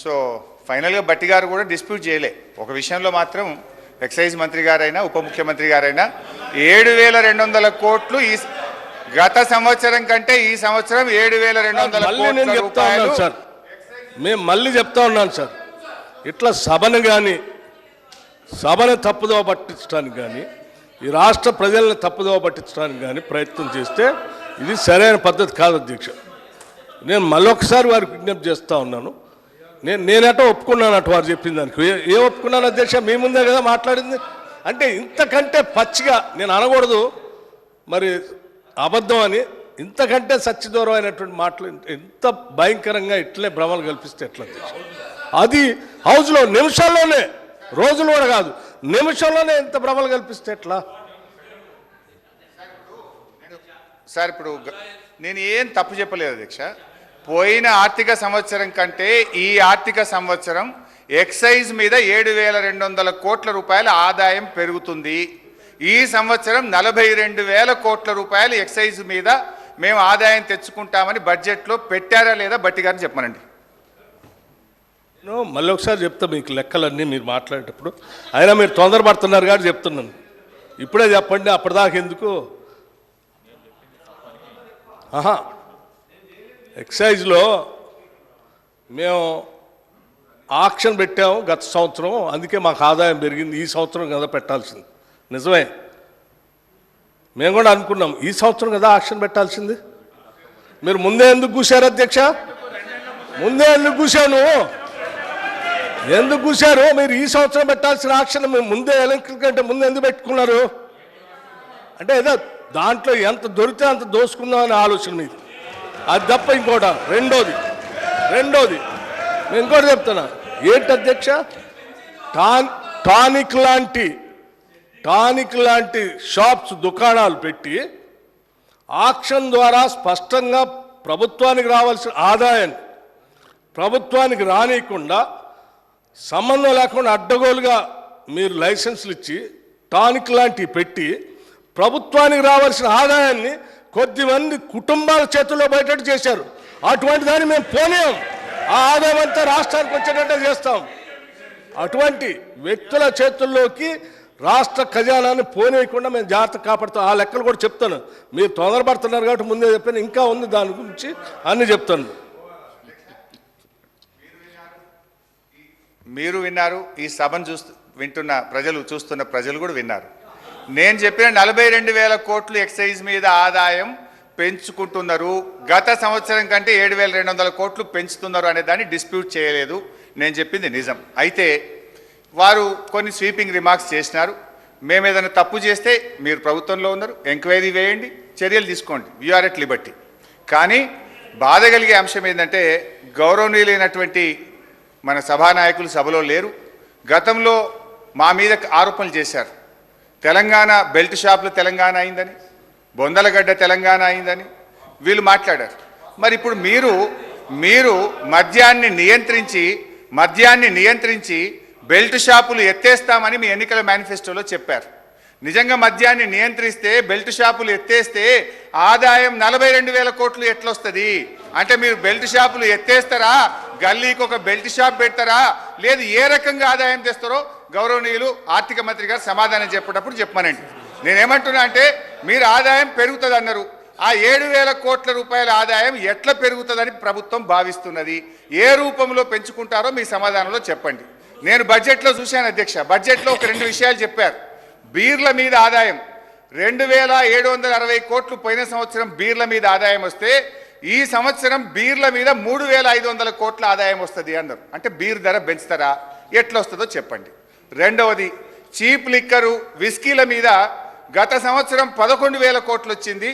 So ఫైనల్గా బట్టి గారు కూడా డిస్ప్యూట్ చేయలే. ఒక విషయంలో మాత్రం ఎక్సైజ్ మంత్రి గారైనా ఉప ముఖ్యమంత్రి గారైనా ఏడు వేల రెండు వందల కోట్లు ఈ గత సంవత్సరం కంటే ఈ సంవత్సరం ఏడు వేల రెండు వందల మళ్ళీ నేను చెప్తా ఉన్నాను సార్. మేము మళ్ళీ చెప్తా ఉన్నాను సార్. ఇట్లా సభను కానీ సభను తప్పుదోవ పట్టించడానికి కానీ ఈ రాష్ట్ర ప్రజలను తప్పుదోవ పట్టించడానికి కానీ ప్రయత్నం చేస్తే ఇది సరైన పద్ధతి కాదు అధ్యక్ష. నేను మళ్ళొకసారి వారికి విజ్ఞప్తి చేస్తూ ఉన్నాను. నేను నేనటో ఒప్పుకున్నాను అటు వారు చెప్పిన దానికి. ఏ- ఏ ఒప్పుకున్నాను అధ్యక్ష? మీ ముందే కదా మాట్లాడింది. అంటే ఇంతకంటే పచ్చిగా నేను అనకూడదు. మరి అబద్ధం అని ఇంతకంటే సత్యదూరమైనటువంటి మాటలు ఎంత భయంకరంగా ఇట్లే భ్రమలు కల్పిస్తే ఎట్లా అధ్యక్ష? అది హౌస్లో నిమిషాల్లోనే రోజులు కూడా కాదు నిమిషంలోనే ఇంత భ్రమలు కల్పిస్తే ఎట్లా? సార్ ఇప్పుడు నేను ఏం తప్పు చెప్పలేదు అధ్యక్ష. పోయిన ఆర్థిక సంవత్సరం కంటే ఈ ఆర్థిక సంవత్సరం ఎక్సైజ్ మీద ఏడు వేల రెండు వందల కోట్ల రూపాయల ఆదాయం పెరుగుతుంది. ఈ సంవత్సరం నలభై రెండు వేల కోట్ల రూపాయలు ఎక్సైజ్ మీద మేము ఆదాయం తెచ్చుకుంటామని బడ్జెట్లో పెట్టారా లేదా బట్టి గారిని చెప్పమనండి. నేను మళ్ళీ ఒకసారి చెప్తా మీకు లెక్కలన్నీ మీరు మాట్లాడేటప్పుడు. అయినా మీరు తొందరపడుతున్నారు కాబట్టి చెప్తున్నాను. ఇప్పుడే చెప్పండి అప్పటిదాకా ఎందుకు? ఆహా ఎక్సైజ్లో మేము ఆక్షన్ పెట్టాము గత సంవత్సరం. అందుకే మాకు ఆదాయం పెరిగింది. ఈ సంవత్సరం కదా పెట్టాల్సింది. నిజమే. మేము కూడా అనుకున్నాం. ఈ సంవత్సరం కదా ఆక్షన్ పెట్టాల్సింది. మీరు ముందే ఎందుకు కూశారు అధ్యక్ష? ముందే ఎందుకు కూశాను? ఎందుకు కూశారు? మీరు ఈ సంవత్సరం పెట్టాల్సిన ఆక్షన్ మీరు ముందే ఎలక్ట్రికల్ కంటే ముందు ఎందుకు పెట్టుకున్నారు? అంటే ఏదో దాంట్లో ఎంత దొరికితే అంత దోసుకుందాం అనే ఆలోచన మీది. అది తప్ప ఇంకోట. రెండోది. రెండోది. నేను ఇంకోటి చెప్తున్నా. ఏంటి అధ్యక్ష? టాన్ టానిక్ లాంటి టానిక్ లాంటి షాప్స్ దుకాణాలు పెట్టి ఆక్షన్ ద్వారా స్పష్టంగా ప్రభుత్వానికి రావాల్సిన ఆదాయాన్ని ప్రభుత్వానికి రానియకుండా సంబంధం లేకుండా అడ్డగోలుగా మీరు లైసెన్సులు ఇచ్చి టానిక్ లాంటివి పెట్టి ప్రభుత్వానికి రావాల్సిన ఆదాయాన్ని కొద్దిమంది కుటుంబాల చేతుల్లో బయటట్టు చేశారు. అటువంటి దాన్ని మేము పోనేం ఆ ఆదాయం అంతా రాష్ట్రానికి వచ్చేటట్టే చేస్తాం. అటువంటి వ్యక్తుల చేతుల్లోకి రాష్ట్ర ఖజానాన్ని పోనీయకుండా మేము జాగ్రత్త కాపాడుతాం. ఆ లెక్కలు కూడా చెప్తాను. మీరు తొందరపడుతున్నారు కాబట్టి ముందే చెప్పాను. ఇంకా ఉంది దాని గురించి అన్ని చెప్తాను. మీరు విన్నారు. ఈ సభను చూస్తూ వింటున్న ప్రజలు చూస్తున్న ప్రజలు కూడా విన్నారు. నేను చెప్పిన నలభై రెండు వేల కోట్లు ఎక్సైజ్ మీద ఆదాయం పెంచుకుంటున్నారు. గత సంవత్సరం కంటే ఏడు వేల రెండు వందల కోట్లు పెంచుతున్నారు అనే దాన్ని డిస్ప్యూట్ చేయలేదు. నేను చెప్పింది నిజం. అయితే వారు కొన్ని స్వీపింగ్ రిమార్క్స్ చేసినారు. మేము ఏదైనా తప్పు చేస్తే మీరు ప్రభుత్వంలో ఉన్నారు. ఎంక్వైరీ వేయండి. చర్యలు తీసుకోండి. యూఆర్ ఎట్ లిబర్టీ కానీ బాధ కలిగే అంశం ఏంటంటే గౌరవనీయులైనటువంటి మన సభానాయకులు సభలో లేరు. గతంలో మా మీద ఆరోపణలు చేశారు. తెలంగాణ బెల్ట్ షాపులు తెలంగాణ అయిందని బొందలగడ్డ తెలంగాణ అయిందని వీళ్ళు మాట్లాడారు. మరి ఇప్పుడు మీరు మీరు మద్యాన్ని నియంత్రించి మద్యాన్ని నియంత్రించి బెల్ట్ షాపులు ఎత్తేస్తామని మీ ఎన్నికల మేనిఫెస్టోలో చెప్పారు. నిజంగా మద్యాన్ని నియంత్రిస్తే బెల్ట్ షాపులు ఎత్తేస్తే ఆదాయం నలభై రెండు వేల కోట్లు ఎట్లొస్తుంది? అంటే మీరు బెల్ట్ షాపులు ఎత్తేస్తారా? గల్లీకి ఒక బెల్ట్ షాప్ పెడతారా? లేదు ఏ రకంగా ఆదాయం తెస్తారో గౌరవనీయులు ఆర్థిక మంత్రి గారు సమాధానం చెప్పేటప్పుడు చెప్పమనండి. నేనేమంటున్నా అంటే మీరు ఆదాయం పెరుగుతుంది అన్నారు ఆ ఏడు వేల కోట్ల రూపాయల ఆదాయం ఎట్లా పెరుగుతుందని ప్రభుత్వం భావిస్తున్నది? ఏ రూపంలో పెంచుకుంటారో మీ సమాధానంలో చెప్పండి. నేను బడ్జెట్లో చూశాను అధ్యక్ష. బడ్జెట్లో ఒక రెండు విషయాలు చెప్పారు. బీర్ల మీద ఆదాయం. రెండు వేల ఏడు వందల అరవై కోట్లు పోయిన సంవత్సరం బీర్ల మీద ఆదాయం వస్తే ఈ సంవత్సరం బీర్ల మీద మూడు వేల ఐదు వందల కోట్ల ఆదాయం వస్తుంది అన్నారు. అంటే బీర్ ధర పెంచుతారా? ఎట్లా వస్తుందో చెప్పండి. రెండవది చీప్ లిక్కరు విస్కీల మీద గత సంవత్సరం పదకొండు వేల కోట్లు వచ్చింది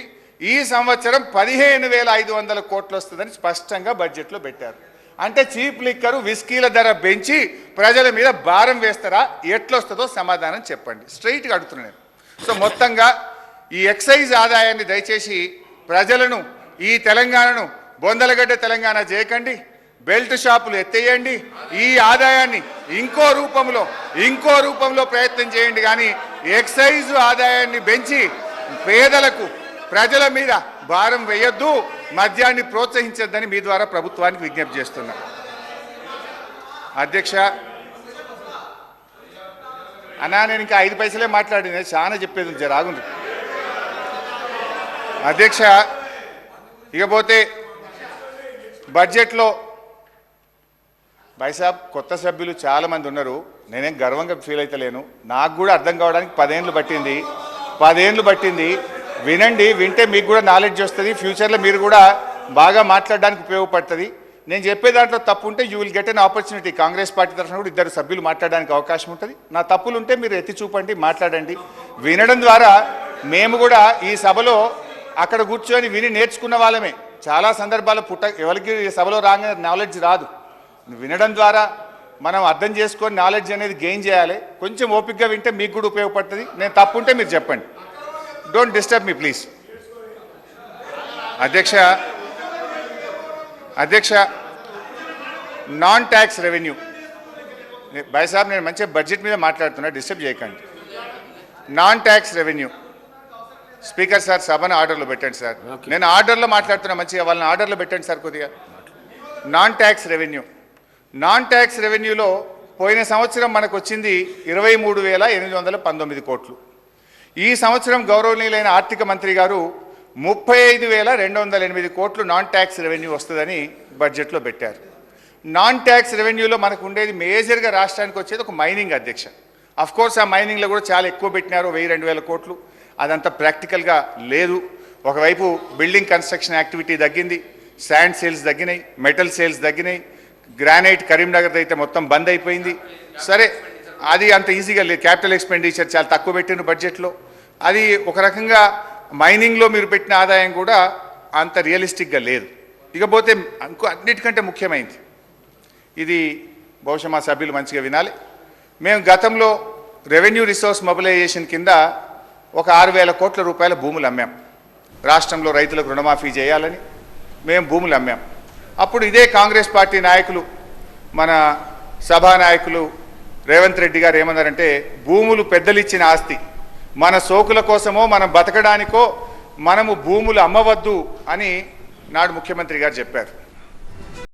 ఈ సంవత్సరం పదిహేను వేల ఐదు వందల కోట్లు వస్తుందని స్పష్టంగా బడ్జెట్లో పెట్టారు. అంటే చీప్ లిక్కరు విస్కీల ధర పెంచి ప్రజల మీద భారం వేస్తారా ఎట్లొస్తుందో సమాధానం చెప్పండి. స్ట్రైట్గా అడుగుతున్నాను సో మొత్తంగా ఈ ఎక్సైజ్ ఆదాయాన్ని దయచేసి ప్రజలను ఈ తెలంగాణను బొందలగడ్డ తెలంగాణ చేయకండి బెల్ట్ షాపులు ఎత్తేయండి. ఈ ఆదాయాన్ని ఇంకో రూపంలో ఇంకో రూపంలో ప్రయత్నం చేయండి. కానీ ఎక్సైజ్ ఆదాయాన్ని పెంచి పేదలకు ప్రజల మీద భారం వేయొద్దు మద్యాన్ని ప్రోత్సహించొద్దని మీ ద్వారా ప్రభుత్వానికి విజ్ఞప్తి చేస్తున్నా. అధ్యక్ష అన్నా నేను ఇంకా ఐదు పైసలే మాట్లాడింది చాలా చెప్పేది ఉంది, అధ్యక్ష ఇకపోతే బడ్జెట్లో బైసాబ్ కొత్త సభ్యులు చాలా మంది ఉన్నారు. నేనేం గర్వంగా ఫీల్ అవుతలేను నాకు కూడా అర్థం కావడానికి పదేండ్లు పట్టింది. పదేండ్లు పట్టింది. వినండి వింటే మీకు కూడా నాలెడ్జ్ వస్తుంది. ఫ్యూచర్లో మీరు కూడా బాగా మాట్లాడడానికి ఉపయోగపడుతుంది. నేను చెప్పే దాంట్లో తప్పు ఉంటే you will get an opportunity Congress party తరఫున కూడా ఇద్దరు సభ్యులు మాట్లాడడానికి అవకాశం ఉంటుంది. నా తప్పులు ఉంటే మీరు ఎత్తి చూపండి మాట్లాడండి. వినడం ద్వారా మేము కూడా ఈ సభలో అక్కడ కూర్చొని విని నేర్చుకున్న వాళ్ళమే. చాలా సందర్భాలు పుట్ట ఎవరికి సభలో రాగానే నాలెడ్జ్ రాదు. వినడం ద్వారా మనం అర్థం చేసుకొని నాలెడ్జ్ అనేది గెయిన్ చేయాలి. కొంచెం ఓపికగా వింటే మీకు కూడా ఉపయోగపడుతుంది. నేను తప్పుంటే మీరు చెప్పండి. డోంట్ డిస్టర్బ్ మీ ప్లీజ్ అధ్యక్ష అధ్యక్ష నాన్ ట్యాక్స్ రెవెన్యూ సాబ్ నేను మంచిగా బడ్జెట్ మీద మాట్లాడుతున్నా డిస్టర్బ్ చేయకండి. Non tax revenue speaker sir సభను ఆర్డర్లో పెట్టండి సార్. నేను ఆర్డర్లో మాట్లాడుతున్నా మంచిగా వాళ్ళని ఆర్డర్లో పెట్టండి సార్ కొద్దిగా. Non tax revenue non tax రెవెన్యూలో పోయిన సంవత్సరం మనకు వచ్చింది ఇరవై మూడు వేల ఎనిమిది వందల పంతొమ్మిది కోట్లు. ఈ సంవత్సరం గౌరవనీయులైన ఆర్థిక మంత్రి గారు ముప్పై ఐదు వేల రెండు వందల ఎనిమిది కోట్లు నాన్ ట్యాక్స్ రెవెన్యూ వస్తుందని బడ్జెట్లో పెట్టారు. నాన్ ట్యాక్స్ రెవెన్యూలో మనకు ఉండేది మేజర్గా రాష్ట్రానికి వచ్చేది ఒక మైనింగ్ అధ్యక్ష. కోర్స్ ఆ మైనింగ్లో కూడా చాలా ఎక్కువ పెట్టినారు వెయ్యి రెండు వేల కోట్లు. అదంతా ప్రాక్టికల్గా లేదు. ఒకవైపు బిల్డింగ్ కన్స్ట్రక్షన్ యాక్టివిటీ తగ్గింది శాండ్ సేల్స్ తగ్గినాయి మెటల్ సేల్స్ తగ్గినాయి గ్రానైట్ కరీంనగర్ అయితే మొత్తం బంద్ అయిపోయింది. సరే అది అంత ఈజీగా లేదు. క్యాపిటల్ ఎక్స్పెండిచర్ చాలా తక్కువ పెట్టిన బడ్జెట్లో. అది ఒక రకంగా మైనింగ్లో మీరు పెట్టిన ఆదాయం కూడా అంత రియలిస్టిక్గా లేదు. ఇకపోతే ఇంకో అన్నిటికంటే ముఖ్యమైనది ఇది బహుశా మా సభ్యులు మంచిగా వినాలి. మేము గతంలో రెవెన్యూ రిసోర్స్ మొబిలైజేషన్ కింద ఒక ఆరు వేల కోట్ల రూపాయల భూములు అమ్మాం. రాష్ట్రంలో రైతులకు రుణమాఫీ చేయాలని మేము భూములు అమ్మాం. అప్పుడు ఇదే కాంగ్రెస్ పార్టీ నాయకులు మన సభా నాయకులు రేవంత్ రెడ్డి గారు ఏమన్నారంటే భూములు పెద్దలిచ్చిన ఆస్తి మన సోకుల కోసమో మనం బతకడానికో మనము భూములు అమ్మవద్దు అని నాడు ముఖ్యమంత్రి గారు చెప్పారు.